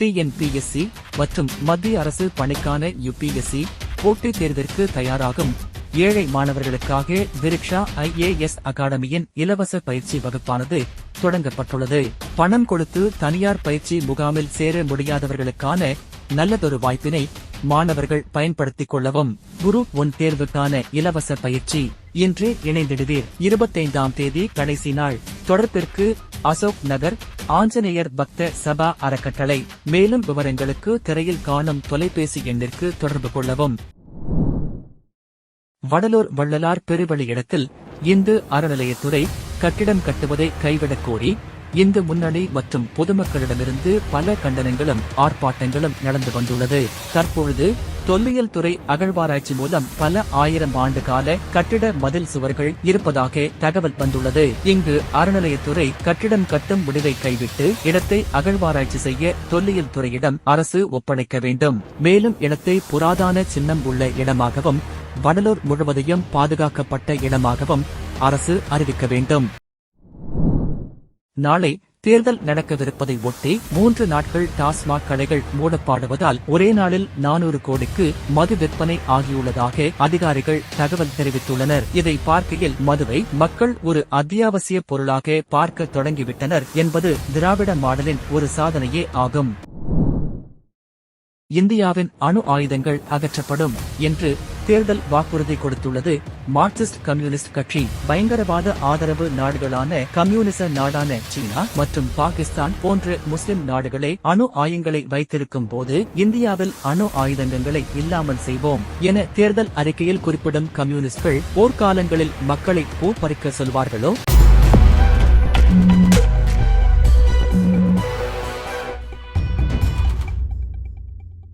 TNPSC மற்றும் மத்திய அரசு பணிக்கான யுபிஎஸ்சி போட்டித் தேர்விற்கு தயாராகும். ஏழை மாணவர்களுக்காக விரிக்ஷா ஐஏஎஸ் அகாடமியின் இலவச பயிற்சி வகுப்பானது தொடங்கப்பட்டுள்ளது. பணம் கொடுத்து தனியார் பயிற்சி முகாமில் சேர முடியாதவர்களுக்கான நல்லதொரு வாய்ப்பினை மாணவர்கள் பயன்படுத்திக் கொள்ளவும். குரூப் ஒன் தேர்வுக்கான இலவச பயிற்சி இன்று இணைந்திடுவீர். இருபத்தைந்தாம் தேதி கடைசி நாள். தொடர்பிற்கு அசோக் நகர் ஆஞ்சநேயர் பக்த சபா அறக்கட்டளை. மேலும் விவரங்களுக்கு திரையில் காணும் தொலைபேசி எண்ணிற்கு தொடர்பு கொள்ளவும். வடலூர் வள்ளலார் பெருவழி இடத்தில் இந்து அறநிலையத்துறை கட்டிடம் கட்டுவதை கைவிடக் கோரி இந்து முன்னணி மற்றும் பொதுமக்களிடமிருந்து பல கண்டனங்களும் ஆர்ப்பாட்டங்களும் நடந்து வந்துள்ளது. தற்பொழுது தொல்லியல் துறை அகழ்வாராய்ச்சி மூலம் பல ஆயிரம் ஆண்டு கால கட்டிட மதில் சுவர்கள் இருப்பதாக தகவல் வந்துள்ளது. இங்கு அறநிலையத்துறை கட்டிடம் கட்டும் முடிவை கைவிட்டு இடத்தை அகழ்வாராய்ச்சி செய்ய தொல்லியல் துறையிடம் அரசு ஒப்படைக்க வேண்டும். மேலும் இடத்தை புராதான சின்னம் உள்ள இடமாகவும் வடலூர் முழுவதையும் பாதுகாக்கப்பட்ட இடமாகவும் அரசு அறிவிக்க வேண்டும். நாளை தேர்தல் நடக்கவிருப்பதை ஒட்டி மூன்று நாட்கள் டாஸ்மாக் கடைகள் மூடப்பாடுவதால் ஒரே நாளில் நானூறு கோடிக்கு மது விற்பனை ஆகியுள்ளதாக அதிகாரிகள் தகவல் தெரிவித்துள்ளனர். இதை பார்க்கையில் மதுவை மக்கள் ஒரு அத்தியாவசிய பொருளாக பார்க்க தொடங்கிவிட்டனர் என்பது திராவிட மாடலின் ஒரு சாதனையே ஆகும். இந்தியாவின் அணு ஆயுதங்கள் அகற்றப்படும் என்று தேர்தல் வாக்குறுதி கொடுத்துள்ளது மார்க்சிஸ்ட் கம்யூனிஸ்ட் கட்சி. பயங்கரவாத ஆதரவு நாடுகளான கம்யூனிச நாடான சீனா மற்றும் பாகிஸ்தான் போன்ற முஸ்லிம் நாடுகளே அணு ஆயுதங்களை வைத்திருக்கும் போது இந்தியாவில் அணு ஆயுதங்களை இல்லாமல் செய்வோம் என தேர்தல் அறிக்கையில் குறிப்பிடும் கம்யூனிஸ்ட்கள் போர்க்காலங்களில் மக்களை பூ பறிக்க சொல்வார்களோ?